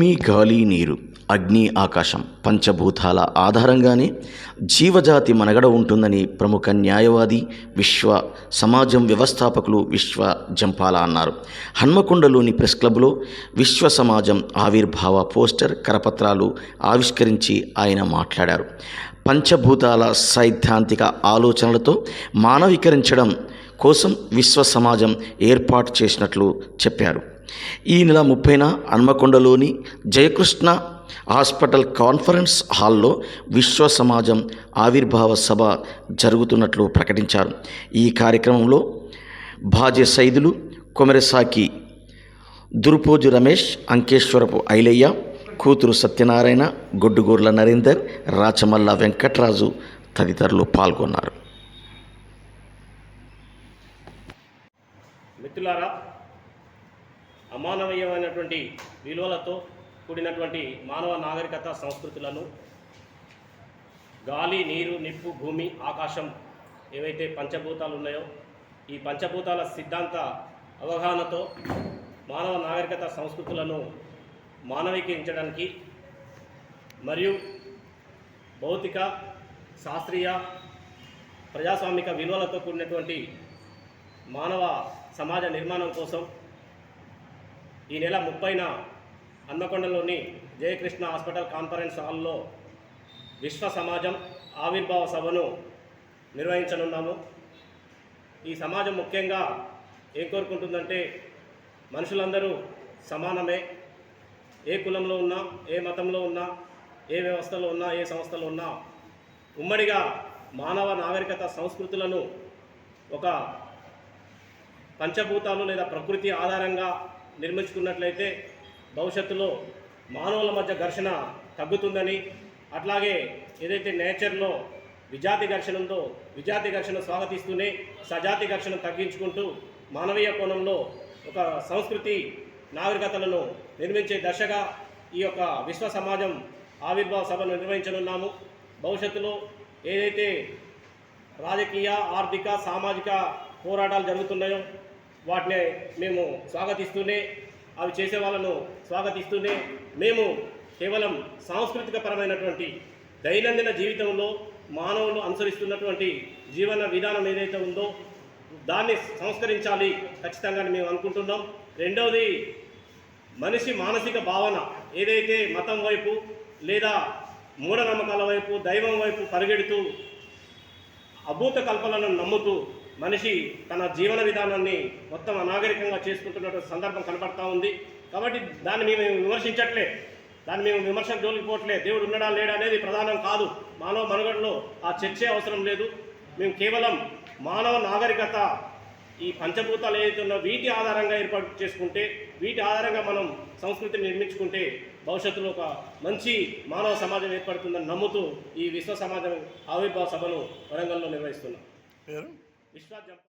భూమి గాలి నీరు అగ్ని ఆకాశం పంచభూతాల ఆధారంగానే జీవజాతి మనగడ ఉంటుందని ప్రముఖ న్యాయవాది విశ్వ సమాజం వ్యవస్థాపకులు విశ్వ జంపాల అన్నారు. హన్మకొండలోని ప్రెస్ క్లబ్లో విశ్వ సమాజం ఆవిర్భావ పోస్టర్ కరపత్రాలు ఆవిష్కరించి ఆయన మాట్లాడారు. పంచభూతాల సైద్ధాంతిక ఆలోచనలతో మానవీకరించడం కోసం విశ్వ సమాజం ఏర్పాటు చేసినట్లు చెప్పారు. ఈ నెల ముప్పైన హన్మకొండలోని జయకృష్ణ హాస్పిటల్ కాన్ఫరెన్స్ హాల్లో విశ్వ సమాజం ఆవిర్భావ సభ జరుగుతున్నట్లు ప్రకటించారు. ఈ కార్యక్రమంలో భాజే సైదులు కొమెరసాకి దురుపోజు రమేష్ అంకేశ్వరపు ఐలయ్య కూతురు సత్యనారాయణ గొడ్డుగూర్ల నరేందర్ రాచమల్ల వెంకట్రాజు తదితరులు పాల్గొన్నారు. మిత్రులారా అమానవీయమైనటువంటి విలువలతో కూడినటువంటి మానవ నాగరికత సంస్కృతులను గాలి నీరు నిప్పు భూమి ఆకాశం ఏవైతే పంచభూతాలు ఉన్నాయో ఈ పంచభూతాల సిద్ధాంత అవగాహనతో మానవ నాగరికత సంస్కృతులను మానవీకరించడానికి మరియు భౌతిక శాస్త్రీయ ప్రజాస్వామిక విలువలతో కూడినటువంటి మానవ సమాజ నిర్మాణం కోసం ఈ నెల ముప్పైన హన్మకొండలోని జయకృష్ణ హాస్పిటల్ కాన్ఫరెన్స్ హాల్లో విశ్వ సమాజం ఆవిర్భావ సభను నిర్వహించనున్నాము. ఈ సమాజం ముఖ్యంగా ఏం కోరుకుంటుందంటే మనుషులందరూ సమానమే. ఏ కులంలో ఉన్నా ఏ మతంలో ఉన్నా ఏ వ్యవస్థలో ఉన్నా ఏ సంస్థలో ఉన్నా ఉమ్మడిగా మానవ నాగరికత సంస్కృతులను ఒక పంచభూతాలు లేదా ప్రకృతి ఆధారంగా నిర్మించుకున్నట్లయితే భవిష్యత్తులో మానవుల మధ్య ఘర్షణ తగ్గుతుందని అట్లాగే ఏదైతే నేచర్లో విజాతి ఘర్షణ ఉందో విజాతి ఘర్షణ స్వాగతిస్తూనే సజాతి ఘర్షణ తగ్గించుకుంటూ మానవీయ కోణంలో ఒక సంస్కృతి నాగరికతలను నిర్మించే దశగా ఈ యొక్క విశ్వ సమాజం ఆవిర్భావ సభను నిర్వహించనున్నాము. భవిష్యత్తులో ఏదైతే రాజకీయ ఆర్థిక సామాజిక పోరాటాలు జరుగుతున్నాయో వాటిని మేము స్వాగతిస్తూనే అవి చేసే వాళ్ళను స్వాగతిస్తూనే మేము కేవలం సాంస్కృతిక పరమైనటువంటి దైనందిన జీవితంలో మానవులు అనుసరిస్తున్నటువంటి జీవన విధానం ఏదైతే ఉందో దాన్ని సంస్కరించాలి ఖచ్చితంగా మేము అనుకుంటున్నాం. రెండవది మనిషి మానసిక భావన ఏదైతే మతం వైపు లేదా మూఢనమ్మకాల వైపు దైవం వైపు పరిగెడుతూ అభూత కల్పనలను నమ్ముతూ మనిషి తన జీవన విధానాన్ని మొత్తం అనాగరికంగా చేసుకుంటున్నటువంటి సందర్భం కనపడతా ఉంది. కాబట్టి దాన్ని మేము విమర్శించట్లే. దాన్ని మేము విమర్శ జోలికి పోవట్లే. దేవుడు ఉండడా లేడా అనేది ప్రధానం కాదు. మానవ మనుగడలో ఆ చర్చే అవసరం లేదు. మేము కేవలం మానవ నాగరికత ఈ పంచభూతాలు ఏదైతే వీటి ఆధారంగా ఏర్పాటు చేసుకుంటే వీటి ఆధారంగా మనం సంస్కృతిని నిర్మించుకుంటే భవిష్యత్తులో ఒక మంచి మానవ సమాజం ఏర్పడుతుందని నమ్ముతూ ఈ విశ్వ సమాజం ఆవిర్భావ సభను వరంగల్లో నిర్వహిస్తున్నాం. పేరు విశ్వ జం-